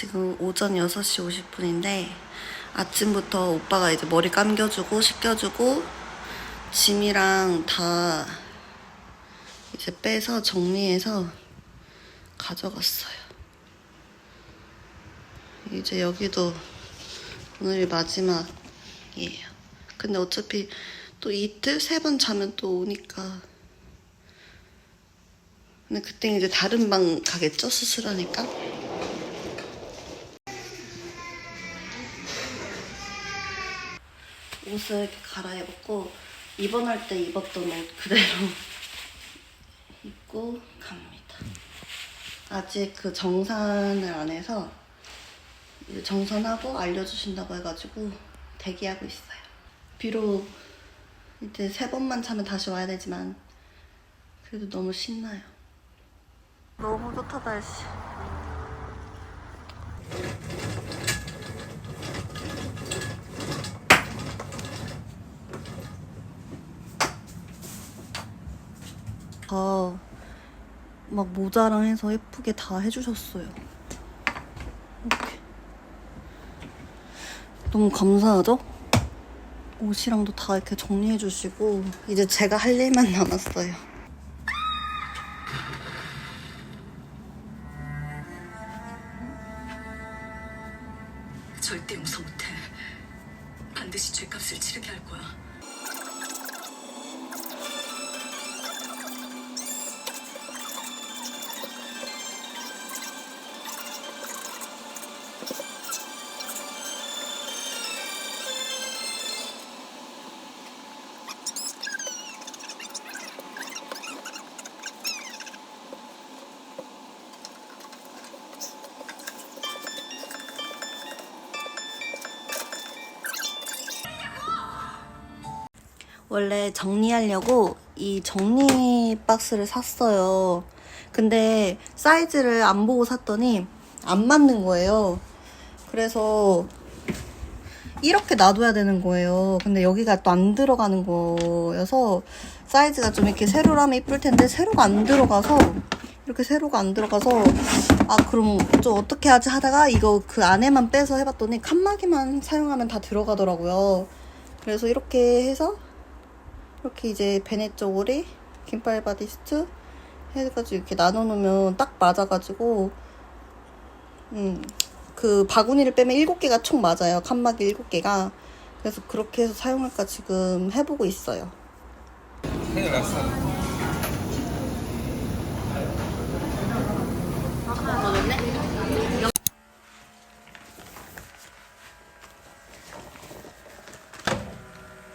지금 오전 6시 50분인데 아침부터 오빠가 이제 머리 감겨주고 씻겨주고 짐이랑 다 이제 빼서 정리해서 가져갔어요. 이제 여기도 오늘이 마지막이에요. 근데 어차피 또 이틀 세 번 자면 또 오니까. 근데 그때 이제 다른 방 가겠죠 수술하니까. 옷을 이렇게 갈아입었고 입원할 때 입었던 옷 그대로 입고 갑니다. 아직 그 정산을 안 해서 정산하고 알려주신다고 해가지고 대기하고 있어요. 비록 이제 세 번만 차면 다시 와야 되지만 그래도 너무 신나요. 너무 좋다 날씨. 다 막 모자랑 해서 예쁘게 다 해주셨어요. 이렇게. 너무 감사하죠? 옷이랑도 다 이렇게 정리해주시고 이제 제가 할 일만 남았어요. 원래 정리하려고 이 정리 박스를 샀어요. 근데 사이즈를 안 보고 샀더니 안 맞는 거예요. 그래서 이렇게 놔둬야 되는 거예요. 근데 여기가 또 안 들어가는 거여서 사이즈가 좀 이렇게 세로로 하면 이쁠 텐데 세로가 안 들어가서 이렇게 세로가 안 들어가서 아 그럼 좀 어떻게 하지 하다가 이거 그 안에만 빼서 해봤더니 칸막이만 사용하면 다 들어가더라고요. 그래서 이렇게 해서 이렇게 이제 베네 쪼고리, 긴팔 바디스트 해가지고 이렇게 나눠놓으면 딱 맞아가지고 음, 그 바구니를 빼면 7개가 총 맞아요. 칸막이 7개가. 그래서 그렇게 해서 사용할까 지금 해보고 있어요. 생일 났어.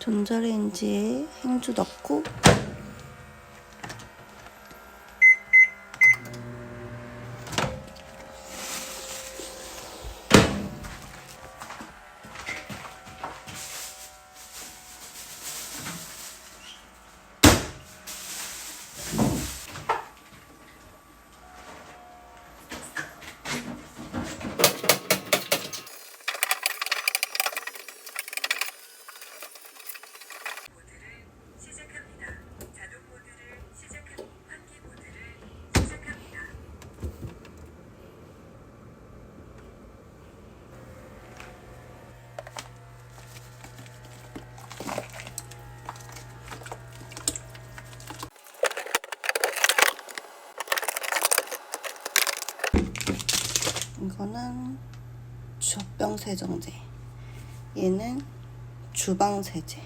전자레인지에 행주 넣고 세정제. 얘는 주방 세제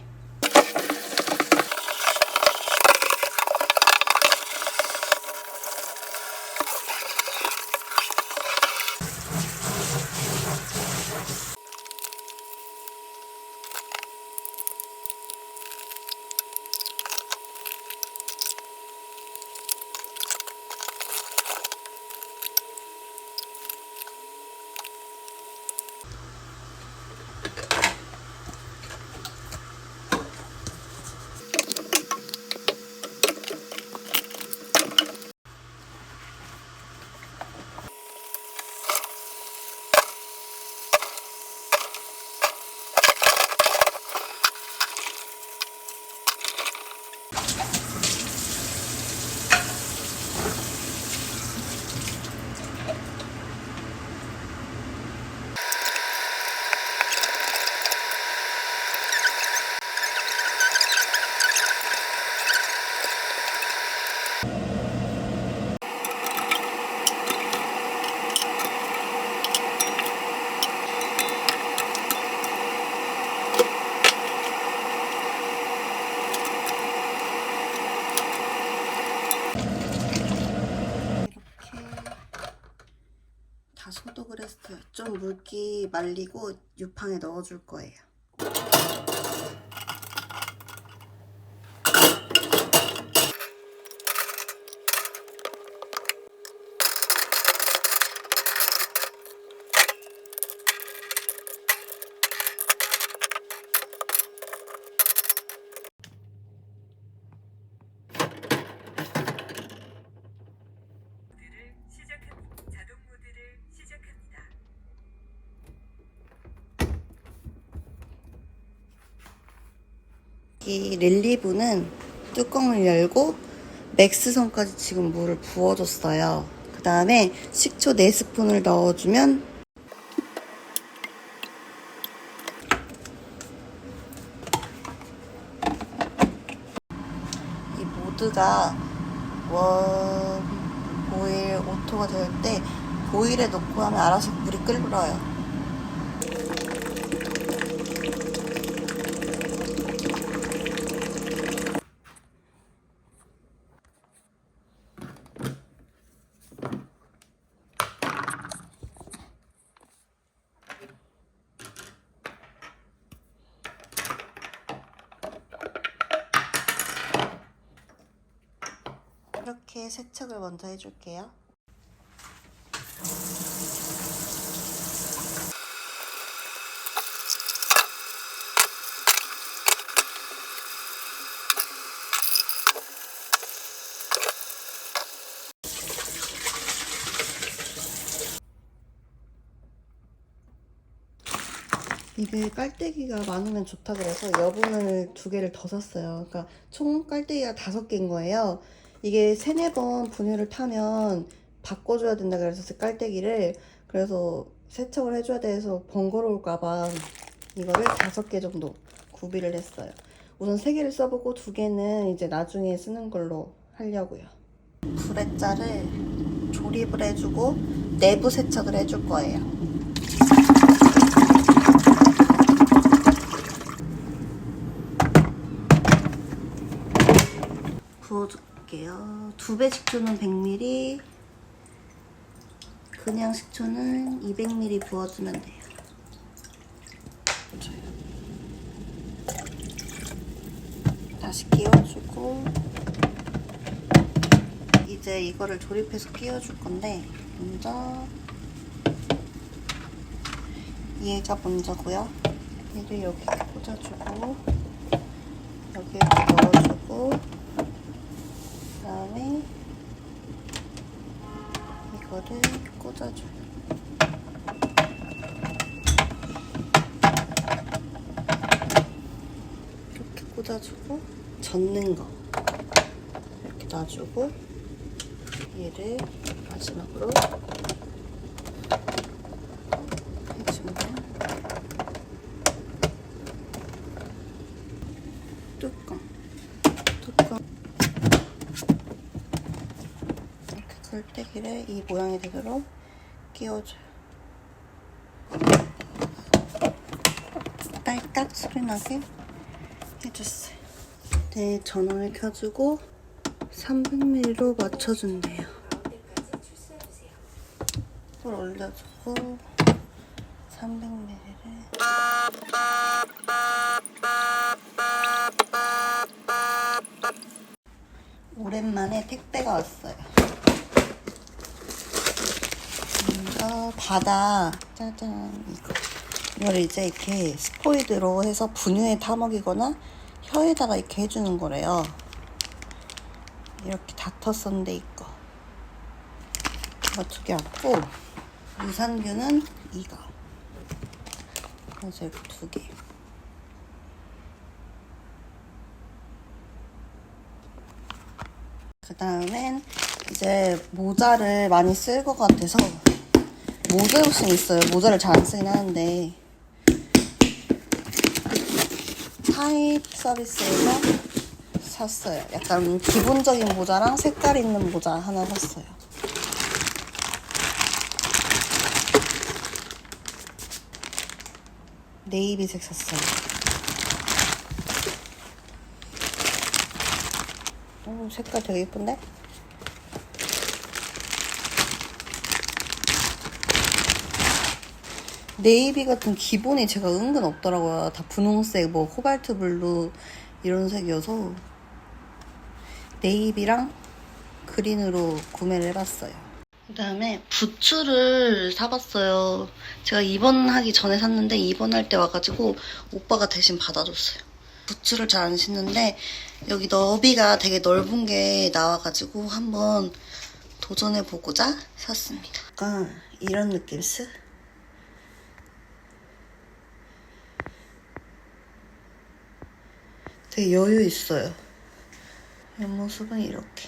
물기 말리고 유팡에 넣어줄 거예요. 모드를 시작합니다. 자동 모드를 시작합니다. 이 릴리브는 뚜껑을 열고 맥스선까지 지금 물을 부어줬어요. 그 다음에 식초 4스푼을 넣어주면 이 모드가 원, 보일, 오토가 될 때 보일에 넣고 하면 알아서 물이 끓어요. 이렇게 세척을 먼저 해줄게요. 이게 깔때기가 많으면 좋다 그래서 여분을 두 개를 더 샀어요. 그러니까 총 깔때기가 다섯 개인 거예요. 이게 세네 번 분유를 타면 바꿔줘야 된다 그래서 깔때기를 그래서 세척을 해줘야 돼서 번거로울까봐 이거를 다섯 개 정도 구비를 했어요. 우선 세 개를 써보고 두 개는 이제 나중에 쓰는 걸로 하려고요. 브레자를 조립을 해주고 내부 세척을 해줄 거예요. 부어줄 게요. 두 배 식초는 100ml, 그냥 식초는 200ml 부어주면 돼요. 다시 끼워주고 이제 이거를 조립해서 끼워줄 건데 먼저 얘가 먼저고요. 얘를 여기 꽂아주고 여기에 넣어주고 그다음에 이거를 꽂아줘요. 이렇게 꽂아주고 젓는 거 이렇게 놔주고 얘를 마지막으로 해주면 뚜껑 뚜껑 이렇게 걸떼기를 이 모양이 되도록 끼워줘요. 딸깍 소리 나게 해줬어요. 네, 전원을 켜주고 300ml로 맞춰준대요. 물 올려주고 300ml를 오랜만에 택배가 왔어요. 바다 짜잔 이거 이걸 이제 이렇게 스포이드로 해서 분유에 타 먹이거나 혀에다가 이렇게 해주는 거래요. 이렇게 다퉜었는데 이거 이거 두 개 왔고 유산균은 이거 그래서 이렇게 두 개. 그 다음엔 이제 모자를 많이 쓸 것 같아서 모자 욕심 있어요. 모자를 잘 안 쓰긴 하는데 타입 서비스에서 샀어요. 약간 기본적인 모자랑 색깔 있는 모자 하나 샀어요. 네이비색 샀어요. 오, 색깔 되게 예쁜데? 네이비 같은 기본이 제가 은근 없더라고요. 다 분홍색, 뭐 코발트 블루 이런 색이어서 네이비랑 그린으로 구매를 해봤어요. 그 다음에 부츠를 사봤어요. 제가 입원하기 전에 샀는데 입원할 때 와가지고 오빠가 대신 받아줬어요. 부츠를 잘 안 신는데 여기 너비가 되게 넓은 게 나와가지고 한번 도전해보고자 샀습니다. 약간 이런 느낌스? 되게 여유 있어요. 옆모습은 이렇게.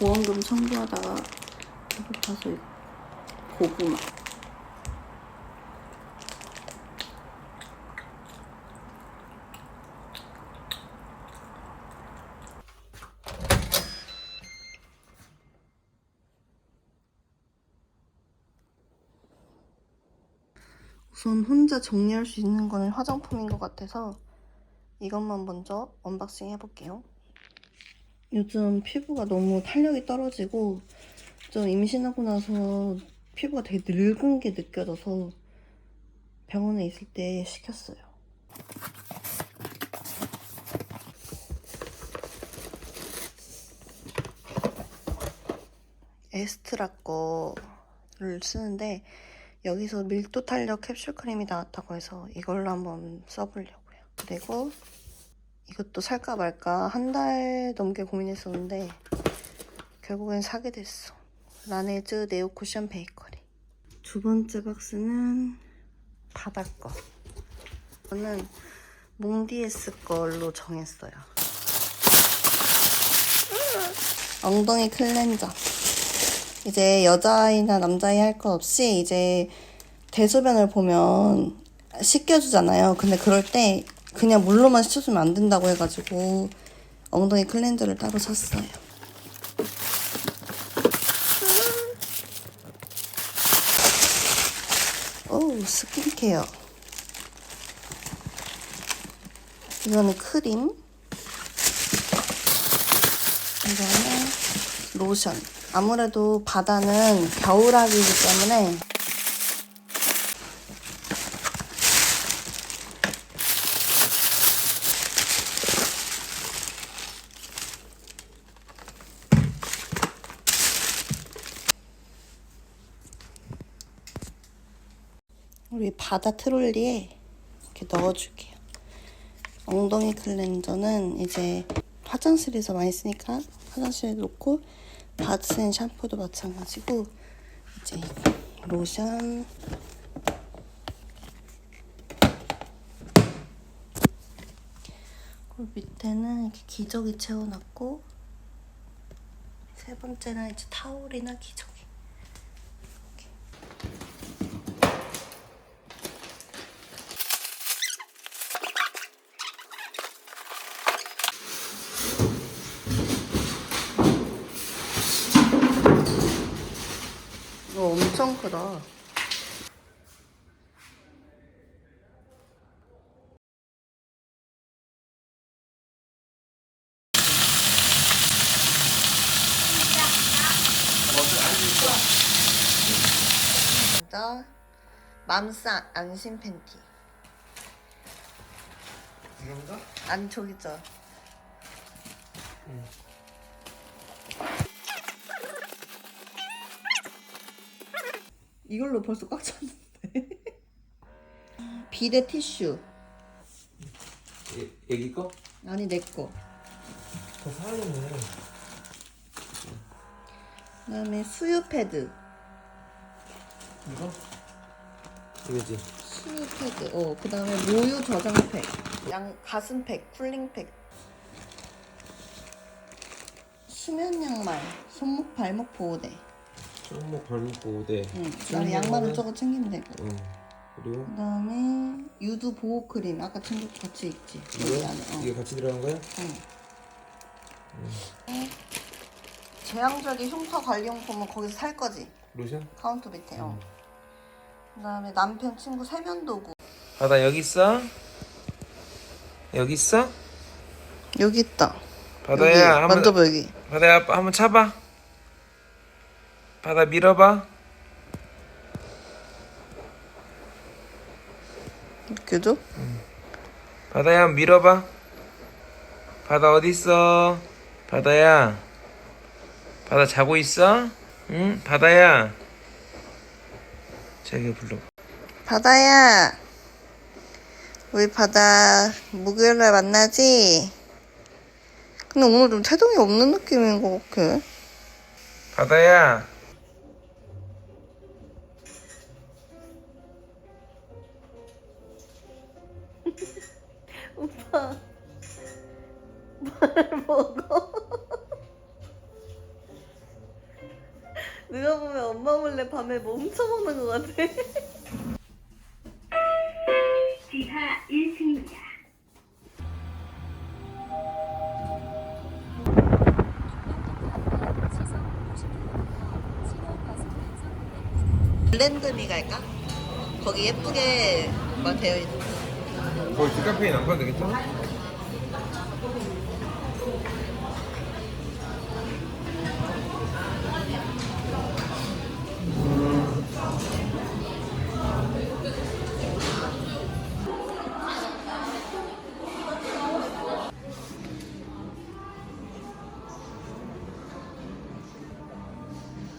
보험금 청구하다가 배고파서 고구마. 우선 혼자 정리할 수 있는 거는 화장품인 것 같아서 이것만 먼저 언박싱 해볼게요. 요즘 피부가 너무 탄력이 떨어지고 좀 임신하고 나서 피부가 되게 늙은 게 느껴져서 병원에 있을 때 시켰어요. 에스트라 거를 쓰는데 여기서 밀도 탄력 캡슐 크림이 나왔다고 해서 이걸로 한번 써보려고요. 그리고 이것도 살까 말까 한 달 넘게 고민했었는데 결국엔 사게 됐어. 라네즈 네오 쿠션 베이커리. 두 번째 박스는 바다 거. 저는 몽디에스 걸로 정했어요. 엉덩이 클렌저. 이제 여자아이나 남자아이 할 것 없이 이제 대소변을 보면 씻겨주잖아요. 근데 그럴 때 그냥 물로만 씻어주면 안 된다고 해가지고 엉덩이 클렌저를 따로 샀어요. 오, 스킨케어. 이거는 크림. 이거는 로션. 아무래도 바다는 겨울하기이기 때문에 우리 바다 트롤리에 이렇게 넣어줄게요. 엉덩이 클렌저는 이제 화장실에서 많이 쓰니까 화장실에 놓고 바스앤 샴푸도 마찬가지고 이제 로션. 그리고 밑에는 이렇게 기저귀 채워놨고 세 번째는 이제 타올이나 기저귀 이거 엄청 크다. 진짜 맘스 안심 팬티. 이런가? 아니 저기 있죠. 이걸로 벌써 꽉 찼는데. 비데 티슈. 애, 애기 거? 아니 내 거. 더 사야겠네. 그다음에 수유 패드. 이거? 이거지. 수유 패드. 어, 그다음에 모유 저장팩. 양 가슴팩, 쿨링팩. 수면 양말, 손목 발목 보호대. 손목 발목 보호대. 응. 그다음에 양말은 저거 챙기면 되고. 응. 그리고 그다음에 유두 보호 크림 아까 챙겨 같이 있지. 여기 이거? 안에. 어. 이게 같이 들어간 거야? 응. 제왕절개 흉터 관리용품은 거기서 살 거지. 로션? 카운터 밑에. 어. 그다음에 남편 친구 세면 도구. 바다 여기 있어? 여기 있어? 여기 있다. 바다야 여기 한번 만져봐 여기. 바다야 한번 차봐. 바다 밀어봐. 그죠? 바다야 한번 밀어봐. 바다 어디 있어? 바다야. 바다 자고 있어? 응? 바다야. 자기 불러. 바다야. 우리 바다 목요일날 만나지? 근데 오늘 좀 태동이 없는 느낌인 것 같아. 바다야. 뭘 먹어? 누가 보면 엄마 몰래 밤에 뭐 훔쳐먹는 것 같아. 지하 1층입니다. 블렌드미 갈까? 거기 예쁘게 막 되어 있는. 거기 디카페인 안 가도 되겠다?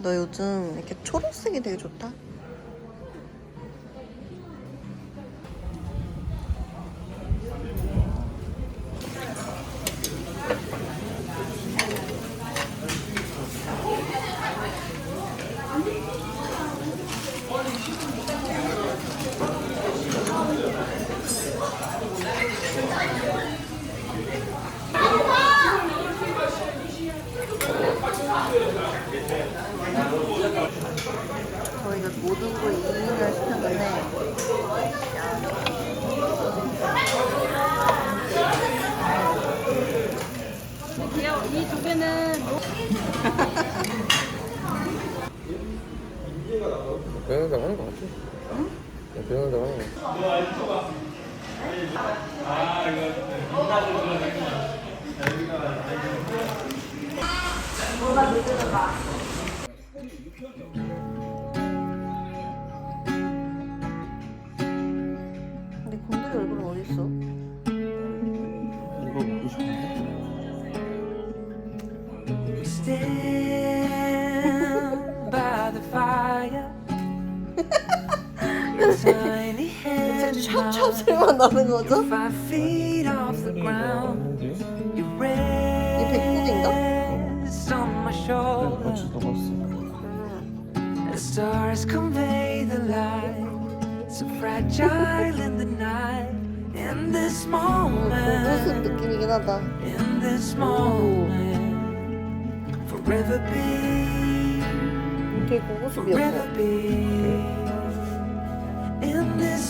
너 요즘 이렇게 초록색이 되게 좋다. 배우는다고 하는 거 같아. 응? 배우는다고 하는 거 같아. 근데 Your tiny hand 샵샵 소리만 나는 거죠? five feet off the ground. You 백국인가? rest on my shoulder. The stars convey the light, so fragile in the night. In this 고고습 moment, 느낌이긴 하다. in this moment, forever be. 되게 고고습이었어. forever be in this